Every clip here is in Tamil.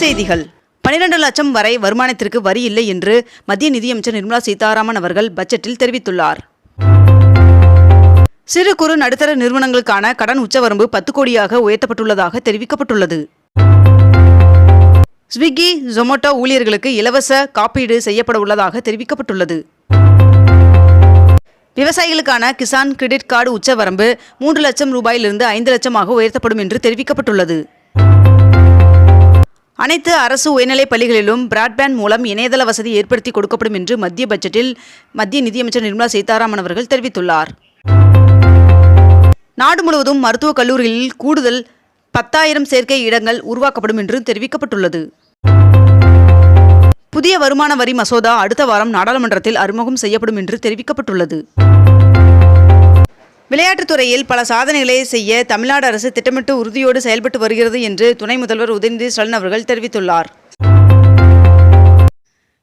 செய்திகள். பனிரெண்டு லட்சம் வரை வருமானத்திற்கு வரி இல்லை என்று மத்திய நிதியமைச்சர் நிர்மலா சீதாராமன் அவர்கள் பட்ஜெட்டில் தெரிவித்துள்ளார். சிறு குறு நடுத்தர நிறுவனங்களுக்கான கடன் உச்சவரம்பு பத்து கோடியாக உயர்த்தப்பட்டுள்ளதாக தெரிவிக்கப்பட்டுள்ளது. ஸ்விக்கி ஜொமோட்டோ ஊழியர்களுக்கு இலவச காப்பீடு செய்யப்பட உள்ளதாக தெரிவிக்கப்பட்டுள்ளது. விவசாயிகளுக்கான கிசான் கிரெடிட் கார்டு உச்சவரம்பு மூன்று லட்சம் ரூபாயிலிருந்து ஐந்து லட்சமாக உயர்த்தப்படும் என்று தெரிவிக்கப்பட்டுள்ளது. அனைத்து அரசு உயர்நிலைப் பள்ளிகளிலும் பிராட்பேண்ட் மூலம் இணையதள வசதி ஏற்படுத்தி கொடுக்கப்படும் என்று மத்திய பட்ஜெட்டில் மத்திய நிதியமைச்சர் நிர்மலா சீதாராமன் அவர்கள் தெரிவித்துள்ளார். நாடு முழுவதும் மருத்துவக் கல்லூரிகளில் கூடுதல் பத்தாயிரம் சேர்க்கை இடங்கள் உருவாக்கப்படும் என்று தெரிவிக்கப்பட்டுள்ளது. புதிய வருமான வரி மசோதா அடுத்த வாரம் நாடாளுமன்றத்தில் அறிமுகம் செய்யப்படும் என்று தெரிவிக்கப்பட்டுள்ளது. விளையாட்டுத் துறையில் பல சாதனைகளை செய்ய தமிழ்நாடு அரசு திட்டமிட்டு உறுதியோடு செயல்பட்டு வருகிறது என்று துணை முதல்வர் உதயநிதி ஸ்டாலின் அவர்கள் தெரிவித்துள்ளார்.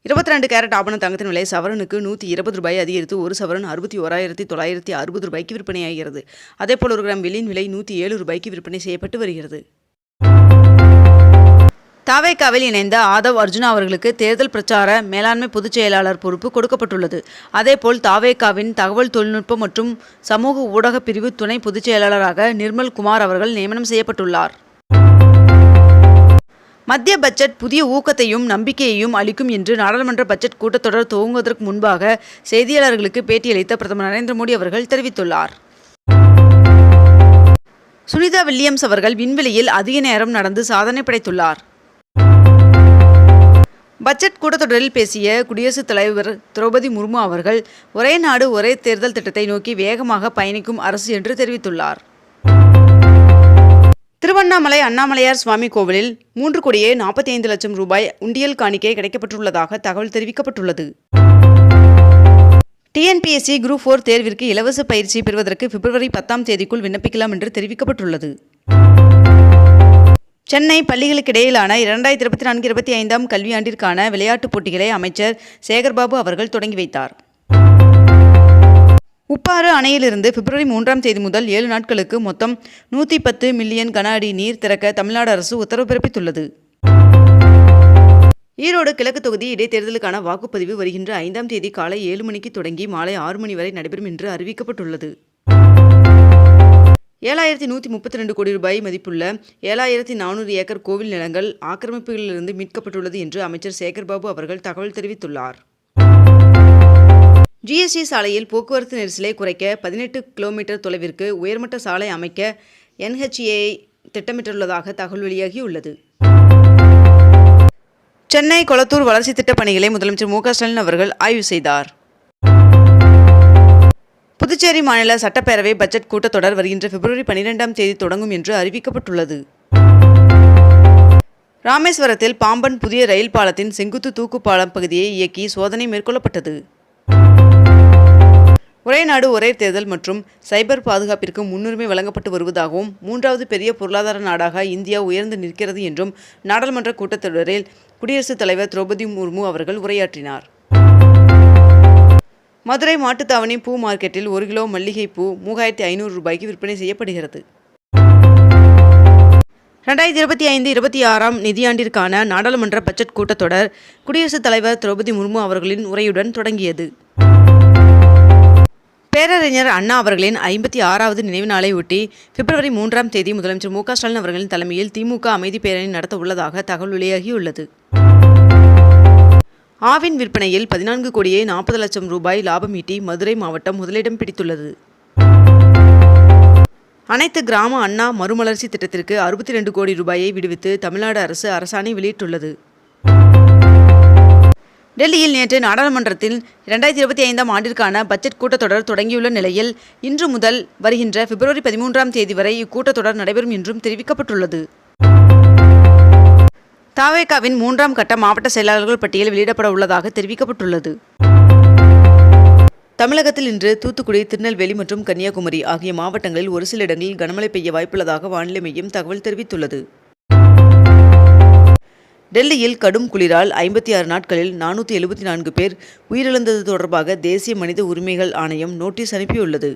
இருபத்தி ரெண்டு கேரட் ஆபண தங்கத்தின் விலை சவரனுக்கு நூற்றி இருபது ரூபாய் அதிகரித்து ஒரு சவரன் அறுபத்தி ஓராயிரத்தி தொள்ளாயிரத்தி அறுபது ரூபாய்க்கு விற்பனையாகிறது. அதேபோல் ஒரு கிராம் வெள்ளியின் விலை நூற்றி ஏழு ரூபாய்க்கு விற்பனை செய்யப்பட்டு வருகிறது. தாவேக்காவில் இணைந்த ஆதவ் அர்ஜுனா அவர்களுக்கு தேர்தல் பிரச்சார மேலாண்மை பொதுச் செயலாளர் பொறுப்பு கொடுக்கப்பட்டுள்ளது. அதேபோல் தாவேக்காவின் தகவல் தொழில்நுட்பம் மற்றும் சமூக ஊடக பிரிவு துணை பொதுச் செயலாளராக நிர்மல் குமார் அவர்கள் நியமனம் செய்யப்பட்டுள்ளார். மத்திய பட்ஜெட் புதிய ஊக்கத்தையும் நம்பிக்கையையும் அளிக்கும் என்று நாடாளுமன்ற பட்ஜெட் கூட்டத்தொடர் துவங்குவதற்கு முன்பாக செய்தியாளர்களுக்கு பேட்டியளித்த பிரதமர் நரேந்திர மோடி அவர்கள் தெரிவித்துள்ளார். சுனிதா வில்லியம்ஸ் அவர்கள் விண்வெளியில் அதிக நேரம் நடந்து சாதனை படைத்துள்ளார். பட்ஜெட் கூட்டத்தொடரில் பேசிய குடியரசுத் தலைவர் திரௌபதி முர்மு அவர்கள் ஒரே நாடு ஒரே தேர்தல் திட்டத்தை நோக்கி வேகமாக பயணிக்கும் அரசு என்று தெரிவித்துள்ளார். திருவண்ணாமலை அண்ணாமலையார் சுவாமி கோவிலில் மூன்று கோடியே நாற்பத்தி ஐந்து லட்சம் ரூபாய் உண்டியல் காணிக்கை கிடைக்கப்பட்டுள்ளதாக தகவல் தெரிவிக்கப்பட்டுள்ளது. டிஎன்பிஎஸ்சி குரூப் ஃபோர் தேர்விற்கு இலவச பயிற்சி பெறுவதற்கு பிப்ரவரி பத்தாம் தேதிக்குள் விண்ணப்பிக்கலாம் என்று தெரிவிக்கப்பட்டுள்ளது. சென்னை பள்ளிகளுக்கிடையிலான இரண்டாயிரத்தி இருபத்தி நான்கு இருபத்தி ஐந்தாம் கல்வியாண்டிற்கான விளையாட்டுப் போட்டிகளை அமைச்சர் சேகர்பாபு அவர்கள் தொடங்கி வைத்தார். உப்பாறு அணையிலிருந்து பிப்ரவரி மூன்றாம் தேதி முதல் ஏழு நாட்களுக்கு மொத்தம் நூற்றி பத்து மில்லியன் கன அடி நீர் திறக்க தமிழ்நாடு அரசு உத்தரவு பிறப்பித்துள்ளது. ஈரோடு கிழக்கு தொகுதி இடைத்தேர்தலுக்கான வாக்குப்பதிவு வருகின்ற ஐந்தாம் தேதி காலை ஏழு மணிக்கு தொடங்கி மாலை ஆறு மணி வரை நடைபெறும் என்று அறிவிக்கப்பட்டுள்ளது. ஏழாயிரத்தி நூற்றி முப்பத்தி ரெண்டு கோடி ரூபாய் மதிப்புள்ள ஏழாயிரத்தி நானூறு ஏக்கர் கோவில் நிலங்கள் ஆக்கிரமிப்புகளிலிருந்து மீட்கப்பட்டுள்ளது என்று அமைச்சர் சேகர்பாபு அவர்கள் தகவல் தெரிவித்துள்ளார். ஜிஎஸ்டி சாலையில் போக்குவரத்து நெரிசலை குறைக்க பதினெட்டு கிலோமீட்டர் தொலைவிற்கு உயர்மட்ட சாலை அமைக்க என்ஹெச்ஏ திட்டமிட்டுள்ளதாக தகவல் வெளியாகியுள்ளது. சென்னை கொளத்தூர் வளர்ச்சி திட்டப் பணிகளை முதலமைச்சர் மு க ஸ்டாலின் அவர்கள் ஆய்வு செய்தார். புதுச்சேரி மாநில சட்டப்பேரவை பட்ஜெட் கூட்டத்தொடர் வருகின்ற பிப்ரவரி பனிரெண்டாம் தேதி தொடங்கும் என்று அறிவிக்கப்பட்டுள்ளது. ராமேஸ்வரத்தில் பாம்பன் புதிய ரயில் பாலத்தின் செங்குத்து தூக்கு பாலம் பகுதியை இயக்கி சோதனை மேற்கொள்ளப்பட்டது. ஒரே நாடு ஒரே தேர்தல் மற்றும் சைபர் பாதுகாப்பிற்கு முன்னுரிமை வழங்கப்பட்டு வருவதாகவும் மூன்றாவது பெரிய பொருளாதார நாடாக இந்தியா உயர்ந்து நிற்கிறது என்றும் நாடாளுமன்ற கூட்டத்தொடரில் குடியரசுத் தலைவர் திரௌபதி முர்மு அவர்கள் உரையாற்றினார். மதுரை மாட்டுத்தாவணி பூ மார்க்கெட்டில் ஒரு கிலோ மல்லிகைப்பூ மூவாயிரத்தி ஐநூறு ரூபாய்க்கு விற்பனை செய்யப்படுகிறது. ரெண்டாயிரத்தி இருபத்தி ஐந்து இருபத்தி ஆறாம் நிதியாண்டிற்கான நாடாளுமன்ற பட்ஜெட் கூட்டத்தொடர் குடியரசுத் தலைவர் திரௌபதி முர்மு அவர்களின் உரையுடன் தொடங்கியது. பேரறிஞர் அண்ணா அவர்களின் ஐம்பத்தி ஆறாவது நினைவு நாளை ஒட்டி பிப்ரவரி மூன்றாம் தேதி முதலமைச்சர் மு க ஸ்டாலின் அவர்களின் தலைமையில் திமுக அமைதி பேரணி நடத்த உள்ளதாக தகவல் வெளியாகியுள்ளது. ஆவின் விற்பனையில் பதினான்கு கோடியே நாற்பது லட்சம் ரூபாய் லாபம் ஈட்டி மதுரை மாவட்டம் முதலிடம் பிடித்துள்ளது. அனைத்து கிராம அண்ணா மறுமலர்ச்சி திட்டத்திற்கு அறுபத்தி ரெண்டு கோடி ரூபாயை விடுவித்து தமிழ்நாடு அரசு அரசாணை வெளியிட்டுள்ளது. டெல்லியில் நேற்று நாடாளுமன்றத்தில் இரண்டாயிரத்தி இருபத்தி ஐந்தாம் ஆண்டிற்கான பட்ஜெட் கூட்டத்தொடர் தொடங்கியுள்ள நிலையில் இன்று முதல் வருகின்ற பிப்ரவரி பதிமூன்றாம் தேதி வரை இக்கூட்டத்தொடர் நடைபெறும் என்றும் தெரிவிக்கப்பட்டுள்ளது. தாவேகாவின் மூன்றாம் கட்ட மாவட்ட செயலாளர்கள் பட்டியல் வெளியிடப்பட உள்ளதாக தெரிவிக்கப்பட்டுள்ளது. தமிழகத்தில் இன்று தூத்துக்குடி திருநெல்வேலி மற்றும் கன்னியாகுமரி ஆகிய மாவட்டங்களில் ஒரு சில இடங்களில் கனமழை பெய்ய வாய்ப்புள்ளதாக வானிலை மையம் தகவல் தெரிவித்துள்ளது. டெல்லியில் கடும் குளிரால் ஐம்பத்தி ஆறு நாட்களில் நானூற்றி எழுபத்தி நான்கு பேர் உயிரிழந்தது தொடர்பாக தேசிய மனித உரிமைகள் ஆணையம் நோட்டீஸ் அனுப்பியுள்ளது.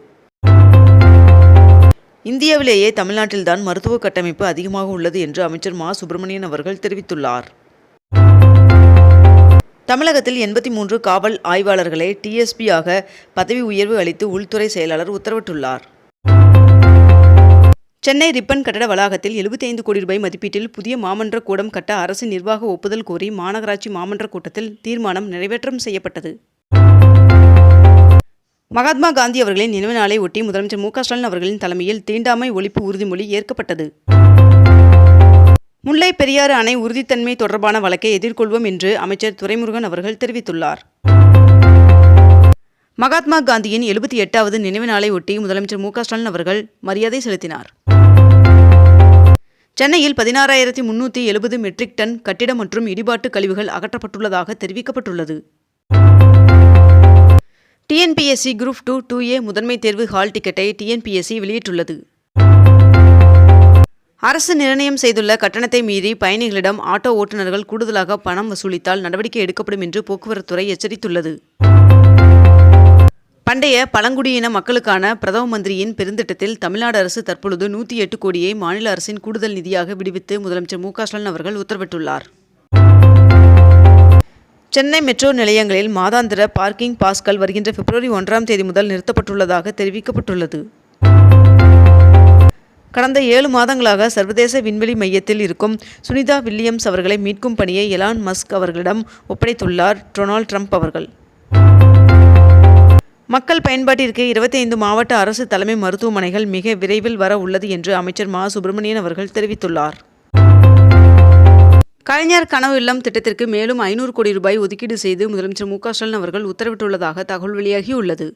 இந்தியாவிலேயே தமிழ்நாட்டில்தான் மருத்துவ கட்டமைப்பு அதிகமாக உள்ளது என்று அமைச்சர் மா. சுப்பிரமணியன் அவர்கள் தெரிவித்துள்ளார். தமிழகத்தில் எண்பத்தி மூன்று காவல் ஆய்வாளர்களை டிஎஸ்பியாக பதவி உயர்வு அளித்து உள்துறை செயலாளர் உத்தரவிட்டுள்ளார். சென்னை ரிப்பன் கட்டட வளாகத்தில் 75 கோடி ரூபாய் மதிப்பீட்டில் புதிய மாமன்ற கூடம் கட்ட அரசு நிர்வாக ஒப்புதல் கோரி மாநகராட்சி மாமன்ற கூட்டத்தில் தீர்மானம் நிறைவேற்றம் செய்யப்பட்டது. மகாத்மா காந்தி அவர்களின் நினைவு நாளை ஒட்டி முதலமைச்சர் மு ஸ்டாலின் அவர்களின் தலைமையில் தீண்டாமை ஒழிப்பு உறுதிமொழி ஏற்கப்பட்டது. முல்லை பெரியாறு அணை உறுதித்தன்மை தொடர்பான வழக்கை எதிர்கொள்வோம் என்று அமைச்சர் துரைமுருகன் அவர்கள் தெரிவித்துள்ளார். மகாத்மா காந்தியின் எழுபத்தி எட்டாவது நினைவு நாளை ஒட்டி முதலமைச்சர் மு ஸ்டாலின் அவர்கள் மரியாதை செலுத்தினார். சென்னையில் பதினாறாயிரத்தி முன்னூற்றி எழுபது மெட்ரிக் டன் கட்டிடம் மற்றும் இடிபாட்டு கழிவுகள் அகற்றப்பட்டுள்ளதாக தெரிவிக்கப்பட்டுள்ளது. TNPSC group two two A முதன்மை தேர்வு ஹால் டிக்கெட்டை டிஎன்பிஎஸ்சி வெளியிட்டுள்ளது. அரசு நிர்ணயம் செய்துள்ள கட்டணத்தை மீறி பயணிகளிடம் ஆட்டோ ஓட்டுநர்கள் கூடுதலாக பணம் வசூலித்தால் நடவடிக்கை எடுக்கப்படும் என்று போக்குவரத்துறை எச்சரித்துள்ளது. பண்டைய பழங்குடியின மக்களுக்கான பிரதம மந்திரியின் பெருந்திட்டத்தில் தமிழ்நாடு அரசு தற்பொழுது நூற்றி எட்டு கோடியை மாநில அரசின் கூடுதல் நிதியாக விடுவித்து முதலமைச்சர் மு க ஸ்டாலின் அவர்கள் உத்தரவிட்டுள்ளார். சென்னை மெட்ரோ நிலையங்களில் மாதாந்திர பார்க்கிங் பாஸ்கள் வருகின்ற பிப்ரவரி ஒன்றாம் தேதி முதல் நிறுத்தப்பட்டுள்ளதாக தெரிவிக்கப்பட்டுள்ளது. கடந்த ஏழு மாதங்களாக சர்வதேச விண்வெளி மையத்தில் இருக்கும் சுனிதா வில்லியம்ஸ் அவர்களை மீட்கும் பணியை எலான் மஸ்க் அவர்களிடம் ஒப்படைத்துள்ளார் டொனால்ட் ட்ரம்ப் அவர்கள். மக்கள் பயன்பாட்டிற்கு இருபத்தைந்து மாவட்ட அரசு தலைமை மருத்துவமனைகள் மிக விரைவில் வர உள்ளது என்று அமைச்சர் மா. சுப்பிரமணியன் அவர்கள் தெரிவித்துள்ளார். கலைஞர் கனவு இல்லம் திட்டத்திற்கு மேலும் ஐநூறு கோடி ரூபாய் ஒதுக்கீடு செய்து முதலமைச்சர் மு க ஸ்டாலின் அவர்கள் உத்தரவிட்டுள்ளதாக தகவல் வெளியாகியுள்ளது.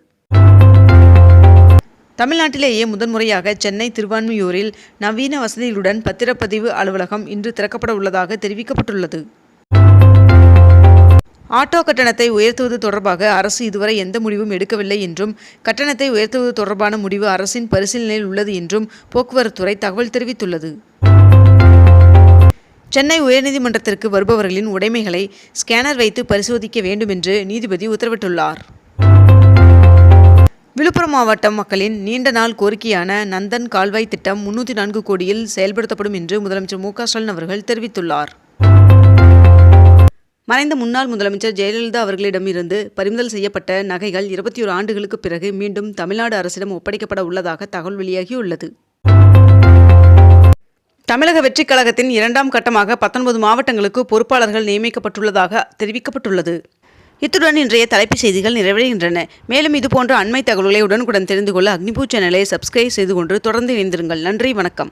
தமிழ்நாட்டிலேயே முதன்முறையாக சென்னை திருவான்மியூரில் நவீன வசதிகளுடன் பத்திரப்பதிவு அலுவலகம் இன்று திறக்கப்பட உள்ளதாக தெரிவிக்கப்பட்டுள்ளது. ஆட்டோ கட்டணத்தை உயர்த்துவது தொடர்பாக அரசு இதுவரை எந்த முடிவும் எடுக்கவில்லை என்றும் கட்டணத்தை உயர்த்துவது தொடர்பான முடிவு அரசின் பரிசீலனையில் உள்ளது என்றும் போக்குவரத்துறை தகவல் தெரிவித்துள்ளது. சென்னை உயர்நீதிமன்றத்திற்கு வருபவர்களின் உடைமைகளை ஸ்கேனர் வைத்து பரிசோதிக்க வேண்டும் என்று நீதிபதி உத்தரவிட்டுள்ளார். விழுப்புரம் மாவட்டம் மக்களின் நீண்ட நாள் கோரிக்கையான நந்தன் கால்வாய் திட்டம் முன்னூற்றி நான்கு கோடியில் செயல்படுத்தப்படும் என்று முதலமைச்சர் மு ஸ்டாலின் அவர்கள் தெரிவித்துள்ளார். மறைந்த முன்னாள் முதலமைச்சர் ஜெயலலிதா அவர்களிடமிருந்து பறிமுதல் செய்யப்பட்ட நகைகள் இருபத்தி ஒரு ஆண்டுகளுக்கு பிறகு மீண்டும் தமிழ்நாடு அரசிடம் ஒப்படைக்கப்பட உள்ளதாக தகவல் வெளியாகியுள்ளது. தமிழக வெற்றிக் கழகத்தின் இரண்டாம் கட்டமாக பத்தொன்பது மாவட்டங்களுக்கு பொறுப்பாளர்கள் நியமிக்கப்பட்டுள்ளதாக தெரிவிக்கப்பட்டுள்ளது. இத்துடன் இன்றைய தலைப்புச் செய்திகள் நிறைவடைகின்றன. மேலும் இதுபோன்ற அண்மை தகவல்களை உடனுக்குடன் தெரிந்து கொள்ள அக்னிபூ சேனலை சப்ஸ்கிரைப் செய்து கொண்டு தொடர்ந்து இணைந்திருங்கள். நன்றி வணக்கம்.